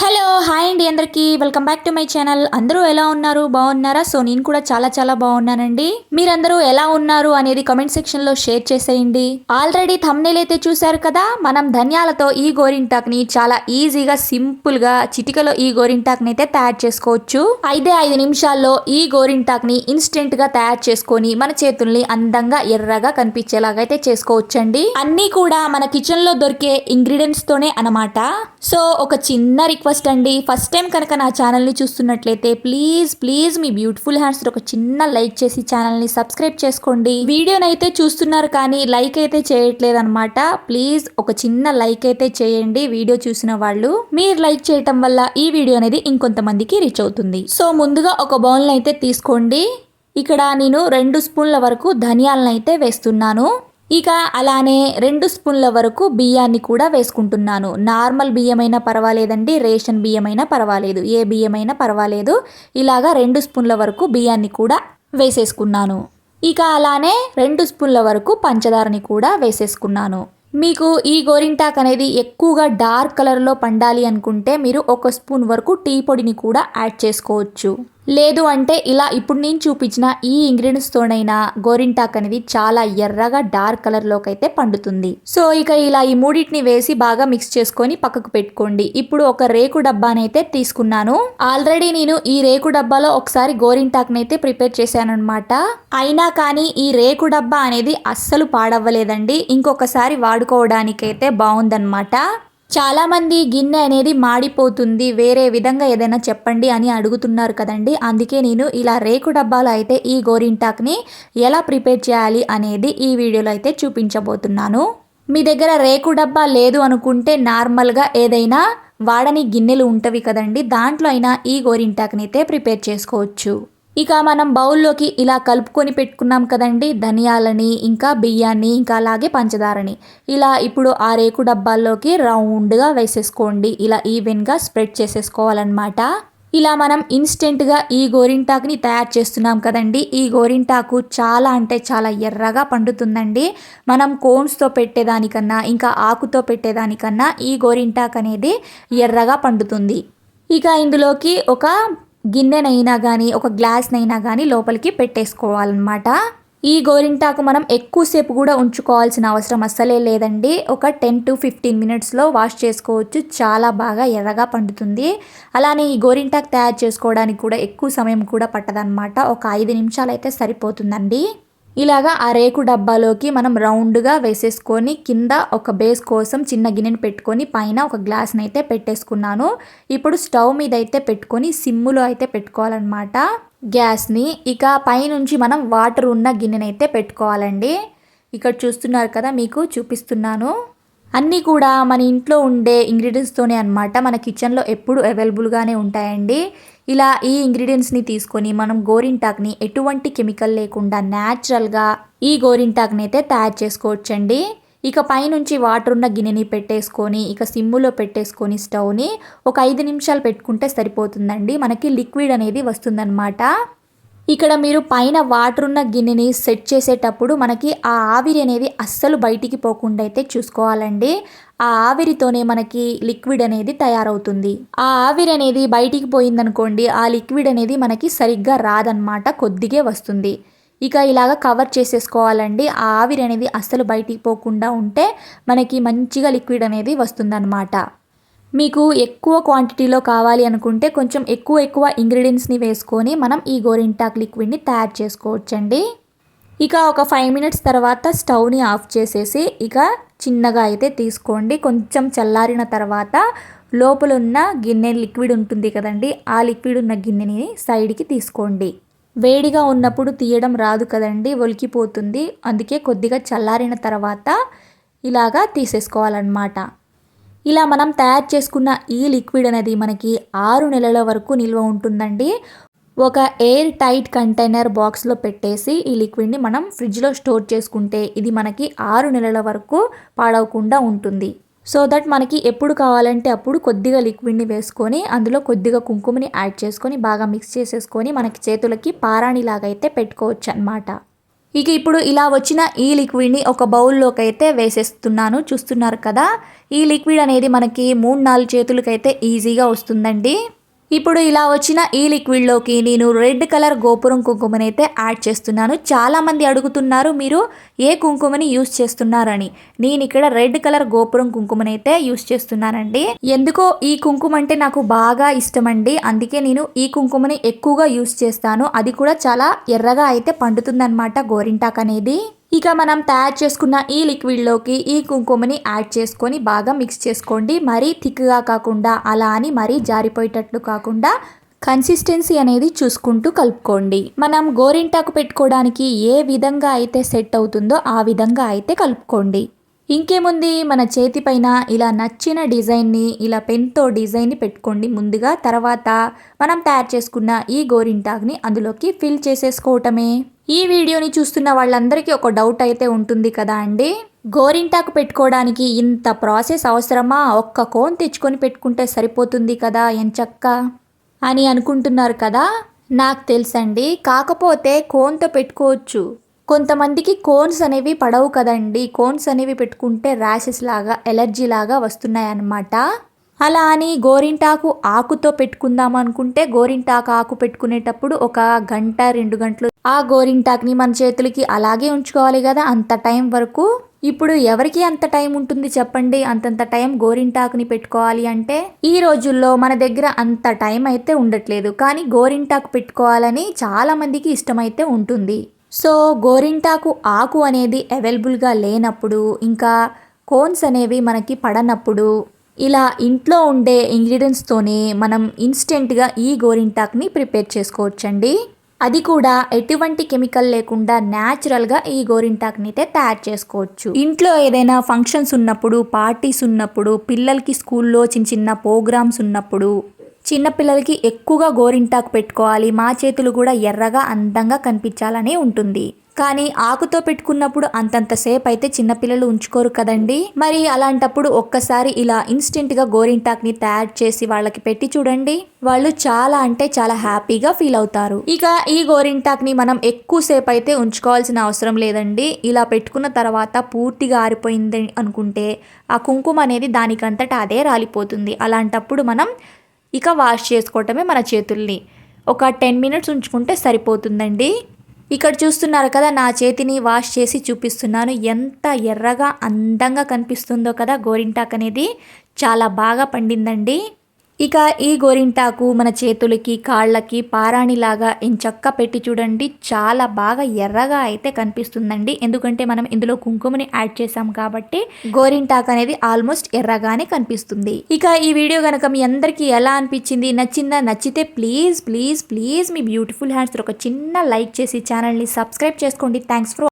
Hello hi అండి అందరికీ. Welcome back to my channel. అందరూ ఎలా ఉన్నారు? బాగున్నారా? సో నేను కూడా చాలా చాలా బాగున్నానండి. మీరందరూ ఎలా ఉన్నారు అనేది కమెంట్ సెక్షన్లో షేర్ చేసేయండి. ఆల్రెడీ థమ్నేల్ అయితే చూశారు కదా? మనం ధనియాలతో ఈ గోరింటాక్ని చాలా ఈజీగా సింపుల్గా చిటికలో ఈ గోరింటాక్ని అయితే తయారు చేసుకోవచ్చు. ఐదే ఐదు నిమిషాల్లో ఈ గోరింటాక్ని ఇన్స్టెంట్గా తయారు చేసుకొని మన చేతుల్ని అందంగా ఎర్రగా కనిపించేలాగా అయితే చేసుకోవచ్చండి. అన్నీ కూడా మన కిచెన్లో దొరికే ఇంగ్రీడియంట్స్ తోనే అనమాట సో ఒక చిన్న రిక్వెస్ట్ అండి. ఫస్ట్ టైం కనుక నా ఛానల్ని చూస్తున్నట్లయితే ప్లీజ్ ప్లీజ్ మీ బ్యూటిఫుల్ హ్యాండ్స్ ఒక చిన్న లైక్ చేసి ఛానల్ని సబ్స్క్రైబ్ చేసుకోండి. వీడియోని అయితే చూస్తున్నారు కానీ లైక్ అయితే చేయట్లేదు అనమాట ప్లీజ్ ఒక చిన్న లైక్ అయితే చేయండి వీడియో చూసిన వాళ్ళు. మీరు లైక్ చేయటం వల్ల ఈ వీడియో అనేది ఇంకొంతమందికి రీచ్ అవుతుంది. సో ముందుగా ఒక బౌల్ని అయితే తీసుకోండి. ఇక్కడ నేను రెండు స్పూన్ల వరకు ధనియాలను అయితే వేస్తున్నాను. ఇక అలానే రెండు స్పూన్ల వరకు బియ్యాన్ని కూడా వేసుకుంటున్నాను. నార్మల్ బియ్యమైనా పర్వాలేదండి రేషన్ బియ్యమైనా పర్వాలేదు. ఏ బియ్యమైనా పర్వాలేదు. ఇలాగా రెండు స్పూన్ల వరకు బియ్యాన్ని కూడా వేసేసుకున్నాను. ఇక అలానే రెండు స్పూన్ల వరకు పంచదారని కూడా వేసేసుకున్నాను. మీకు ఈ గోరింటాక్ అనేది ఎక్కువగా డార్క్ కలర్లో పండాలి అనుకుంటే మీరు ఒక స్పూన్ వరకు టీ పొడిని కూడా యాడ్ చేసుకోవచ్చు. లేదు అంటే ఇలా ఇప్పుడు నేను చూపించిన ఈ ఇంగ్రీడియంట్స్తోనైనా గోరింటాక్ అనేది చాలా ఎర్రగా డార్క్ కలర్లోకి అయితే పండుతుంది. సో ఇక ఇలా ఈ మూడింటిని వేసి బాగా మిక్స్ చేసుకొని పక్కకు పెట్టుకోండి. ఇప్పుడు ఒక రేకు డబ్బానైతే తీసుకున్నాను. ఆల్రెడీ నేను ఈ రేకు డబ్బాలో ఒకసారి గోరింటాక్ని అయితే ప్రిపేర్ చేశాను అనమాట అయినా కానీ ఈ రేకు డబ్బా అనేది అస్సలు పాడవ్వలేదండి. ఇంకొకసారి వాడుకోవడానికైతే బాగుందన్నమాట. చాలామంది గిన్నె అనేది మాడిపోతుంది వేరే విధంగా ఏదైనా చెప్పండి అని అడుగుతున్నారు కదండి. అందుకే నేను ఇలా రేకు డబ్బాలో అయితే ఈ గోరింటాక్ని ఎలా ప్రిపేర్ చేయాలి అనేది ఈ వీడియోలో అయితే చూపించబోతున్నాను. మీ దగ్గర రేకు డబ్బా లేదు అనుకుంటే నార్మల్గా ఏదైనా వాడని గిన్నెలు ఉంటవి కదండి. దాంట్లో అయినా ఈ గోరింటాక్ని అయితే ప్రిపేర్ చేసుకోవచ్చు. ఇక మనం బౌల్లోకి ఇలా కలుపుకొని పెట్టుకున్నాం కదండి ధనియాలని ఇంకా బియ్యాన్ని ఇంకా అలాగే పంచదారని. ఇలా ఇప్పుడు ఆ రేకు డబ్బాల్లోకి రౌండ్గా వేసేసుకోండి. ఇలా ఈవెన్గా స్ప్రెడ్ చేసేసుకోవాలన్నమాట. ఇలా మనం ఇన్స్టెంట్గా ఈ గోరింటాకుని తయారు చేస్తున్నాం కదండి. ఈ గోరింటాకు చాలా అంటే చాలా ఎర్రగా పండుతుందండి. మనం కోన్స్తో పెట్టేదానికన్నా ఇంకా ఆకుతో పెట్టేదానికన్నా ఈ గోరింటాకు అనేది ఎర్రగా పండుతుంది. ఇక ఇందులోకి ఒక గిన్నెనైనా కానీ ఒక గ్లాస్నైనా కానీ లోపలికి పెట్టేసుకోవాలన్నమాట. ఈ గోరింటాకు మనం ఎక్కువసేపు కూడా ఉంచుకోవాల్సిన అవసరం అస్సలే లేదండి. ఒక టెన్ టు ఫిఫ్టీన్ మినిట్స్లో వాష్ చేసుకోవచ్చు. చాలా బాగా ఎర్రగా పండుతుంది. అలానే ఈ గోరింటాకు తయారు చేసుకోవడానికి కూడా ఎక్కువ సమయం కూడా పట్టదనమాట ఒక ఐదు నిమిషాలు అయితే సరిపోతుందండి. ఇలాగా ఆ రేకు డబ్బాలోకి మనం రౌండ్గా వేసేసుకొని కింద ఒక బేస్ కోసం చిన్న గిన్నెని పెట్టుకొని పైన ఒక గ్లాస్ని అయితే పెట్టేసుకున్నాను. ఇప్పుడు స్టవ్ మీద అయితే పెట్టుకొని సిమ్ములో అయితే పెట్టుకోవాలన్నమాట. గ్యాస్ని ఇక పైనుంచి మనం వాటర్ ఉన్న గిన్నెనైతే పెట్టుకోవాలండి. ఇక్కడ చూస్తున్నారు కదా మీకు చూపిస్తున్నాను. అన్నీ కూడా మన ఇంట్లో ఉండే ఇంగ్రీడియంట్స్తోనే అనమాట మన కిచెన్లో ఎప్పుడు అవైలబుల్గానే ఉంటాయండి. ఇలా ఈ ఇంగ్రీడియంట్స్ని తీసుకొని మనం గోరింటాక్ని ఎటువంటి కెమికల్ లేకుండా న్యాచురల్గా ఈ గోరింటాక్ని అయితే తయారు చేసుకోవచ్చండి. ఇక పైనుంచి వాటర్ ఉన్న గిన్నెని పెట్టేసుకొని ఇక సిమ్ములో పెట్టేసుకొని స్టవ్ని ఒక ఐదు నిమిషాలు పెట్టుకుంటే సరిపోతుందండి. మనకి లిక్విడ్ అనేది వస్తుందన్నమాట. ఇక్కడ మీరు పైన వాటర్ ఉన్న గిన్నెని సెట్ చేసేటప్పుడు మనకి ఆ ఆవిరి అనేది అస్సలు బయటికి పోకుండా అయితే చూసుకోవాలండి. ఆ ఆవిరితోనే మనకి లిక్విడ్ అనేది తయారవుతుంది. ఆ ఆవిరి అనేది బయటికి పోయిందనుకోండి ఆ లిక్విడ్ అనేది మనకి సరిగ్గా రాదనమాట కొద్దిగే వస్తుంది. ఇక ఇలాగ కవర్ చేసేసుకోవాలండి. ఆ ఆవిరి అనేది అస్సలు బయటికి పోకుండా ఉంటే మనకి మంచిగా లిక్విడ్ అనేది వస్తుందన్నమాట. మీకు ఎక్కువ క్వాంటిటీలో కావాలి అనుకుంటే కొంచెం ఎక్కువ ఎక్కువ ఇంగ్రీడియంట్స్ని వేసుకొని మనం ఈ గోరింటాక్ లిక్విడ్ని తయారు చేసుకోవచ్చండి. ఇక ఒక ఫైవ్ మినిట్స్ తర్వాత స్టవ్ని ఆఫ్ చేసేసి ఇక చిన్నగా అయితే తీసుకోండి. కొంచెం చల్లారిన తర్వాత లోపల ఉన్న గిన్నె లిక్విడ్ ఉంటుంది కదండి ఆ లిక్విడ్ ఉన్న గిన్నెని సైడ్కి తీసుకోండి. వేడిగా ఉన్నప్పుడు తీయడం రాదు కదండి ఒలికిపోతుంది అందుకే కొద్దిగా చల్లారిన తర్వాత ఇలాగా తీసేసుకోవాలన్నమాట. ఇలా మనం తయారు చేసుకున్న ఈ లిక్విడ్ అనేది మనకి ఆరు నెలల వరకు నిల్వ ఉంటుందండి. ఒక ఎయిర్ టైట్ కంటైనర్ బాక్స్లో పెట్టేసి ఈ లిక్విడ్ని మనం ఫ్రిడ్జ్లో స్టోర్ చేసుకుంటే ఇది మనకి ఆరు నెలల వరకు పాడవకుండా ఉంటుంది. సో దట్ మనకి ఎప్పుడు కావాలంటే అప్పుడు కొద్దిగా లిక్విడ్ని వేసుకొని అందులో కొద్దిగా కుంకుమని యాడ్ చేసుకొని బాగా మిక్స్ చేసేసుకొని మనకి చేతులకి పారాణిలాగైతే అయితే పెట్టుకోవచ్చు అనమాట ఇక ఇప్పుడు ఇలా వచ్చిన ఈ లిక్విడ్ని ఒక బౌల్లోకి అయితే వేసేస్తున్నాను. చూస్తున్నారు కదా ఈ లిక్విడ్ అనేది మనకి మూడు నాలుగు చేతులకైతే ఈజీగా వస్తుందండి. ఇప్పుడు ఇలా వచ్చిన ఈ లిక్విడ్లోకి నేను రెడ్ కలర్ గోపురం కుంకుమని అయితే యాడ్ చేస్తున్నాను చాలామంది అడుగుతున్నారు మీరు ఏ కుంకుమని యూస్ చేస్తున్నారని. నేను ఇక్కడ రెడ్ కలర్ గోపురం కుంకుమని అయితే యూస్ చేస్తున్నానండి. ఎందుకో ఈ కుంకుమ అంటే నాకు బాగా ఇష్టమండి. అందుకే నేను ఈ కుంకుమని ఎక్కువగా యూస్ చేస్తాను. అది కూడా చాలా ఎర్రగా అయితే పండుతుందన్నమాట గోరింటాక్ అనేది. ఇక మనం తయారు చేసుకున్న ఈ లిక్విడ్లోకి ఈ కుంకుమని యాడ్ చేసుకొని బాగా మిక్స్ చేసుకోండి. మరీ థిక్గా కాకుండా అలా అని మరీ జారిపోయేటట్లు కాకుండా కన్సిస్టెన్సీ అనేది చూసుకుంటూ కలుపుకోండి. మనం గోరింటాకు పెట్టుకోవడానికి ఏ విధంగా అయితే సెట్ అవుతుందో ఆ విధంగా అయితే కలుపుకోండి. ఇంకేముంది? మన చేతిపైన ఇలా నచ్చిన డిజైన్ని ఇలా పెన్తో డిజైన్ని పెట్టుకోండి ముందుగా. తర్వాత మనం తయారు చేసుకున్న ఈ గోరింటాక్ని అందులోకి ఫిల్ చేసేసుకోవటమే. ఈ వీడియోని చూస్తున్న వాళ్ళందరికీ ఒక డౌట్ అయితే ఉంటుంది కదా అండి? గోరింటాకు పెట్టుకోవడానికి ఇంత ప్రాసెస్ అవసరమా? ఒక్క కోన్ తెచ్చుకొని పెట్టుకుంటే సరిపోతుంది కదా ఎంచక్క అని అనుకుంటున్నారు కదా? నాకు తెలుసండి. కాకపోతే కోన్తో పెట్టుకోవచ్చు. కొంతమందికి కోన్స్ అనేవి పడవు కదండి. కోన్స్ అనేవి పెట్టుకుంటే ర్యాషెస్ లాగా ఎలర్జీ లాగా వస్తున్నాయి అన్నమాట అలా అని గోరింటాకు ఆకుతో పెట్టుకుందాం అనుకుంటే గోరింటాకు ఆకు పెట్టుకునేటప్పుడు ఒక గంట రెండు గంటలు ఆ గోరింటాకుని మన చేతులకి అలాగే ఉంచుకోవాలి కదా అంత టైం వరకు. ఇప్పుడు ఎవరికి అంత టైం ఉంటుంది చెప్పండి? అంతంత టైం గోరింటాకుని పెట్టుకోవాలి అంటే ఈ రోజుల్లో మన దగ్గర అంత టైం అయితే ఉండట్లేదు. కానీ గోరింటాకు పెట్టుకోవాలని చాలా మందికి ఇష్టమైతే ఉంటుంది. సో గోరింటాకు ఆకు అనేది అవైలబుల్గా లేనప్పుడు ఇంకా కోన్స్ అనేవి మనకి పడనప్పుడు ఇలా ఇంట్లో ఉండే ఇంగ్రీడియంట్స్తోనే మనం ఇన్స్టెంట్గా ఈ గోరింటాక్ని ప్రిపేర్ చేసుకోవచ్చండి. అది కూడా ఎటువంటి కెమికల్ లేకుండా న్యాచురల్గా ఈ గోరింటాక్ని అయితే తయారు చేసుకోవచ్చు. ఇంట్లో ఏదైనా ఫంక్షన్స్ ఉన్నప్పుడు పార్టీస్ ఉన్నప్పుడు పిల్లలకి స్కూల్లో చిన్న చిన్న ప్రోగ్రామ్స్ ఉన్నప్పుడు చిన్నపిల్లలకి ఎక్కువగా గోరింటాకు పెట్టుకోవాలి. మా చేతులు కూడా ఎర్రగా అందంగా కనిపించాలని ఉంటుంది. కానీ ఆకుతో పెట్టుకున్నప్పుడు అంతంత సేపు అయితే చిన్నపిల్లలు ఉంచుకోరు కదండి. మరి అలాంటప్పుడు ఒక్కసారి ఇలా ఇన్స్టెంట్గా గోరింటాక్ని తయారు చేసి వాళ్ళకి పెట్టి చూడండి. వాళ్ళు చాలా అంటే చాలా హ్యాపీగా ఫీల్ అవుతారు. ఇక ఈ గోరింటాక్ని మనం ఎక్కువసేపు అయితే ఉంచుకోవాల్సిన అవసరం లేదండి. ఇలా పెట్టుకున్న తర్వాత పూర్తిగా ఆరిపోయింది అనుకుంటే ఆ కుంకుమ అనేది దానికంతటా అదే రాలిపోతుంది. అలాంటప్పుడు మనం ఇక వాష్ చేసుకోవటమే మన చేతుల్ని. ఒక టెన్ మినిట్స్ ఉంచుకుంటే సరిపోతుందండి. ఇక్కడ చూస్తున్నారు కదా నా చేతిని వాష్ చేసి చూపిస్తున్నాను. ఎంత ఎర్రగా అందంగా కనిపిస్తుందో కదా గోరింటాక్ అనేది. చాలా బాగా పండిందండి. ఇక ఈ గోరింటాకు మన చేతులకి కాళ్ళకి పారాణిలాగా ఇంచక్క పెట్టి చూడండి. చాలా బాగా ఎర్రగా అయితే కనిపిస్తుందండి. ఎందుకంటే మనం ఇందులో కుంకుమని యాడ్ చేసాం కాబట్టి గోరింటాకు అనేది ఆల్మోస్ట్ ఎర్రగానే కనిపిస్తుంది. ఇక ఈ వీడియో కనుక మీ అందరికీ ఎలా అనిపించింది నచ్చిందా నచ్చితే ప్లీజ్ ప్లీజ్ ప్లీజ్ మీ బ్యూటిఫుల్ హ్యాండ్స్ ఒక చిన్న లైక్ చేసి ఛానల్ని సబ్స్క్రైబ్ చేసుకోండి. Thanks for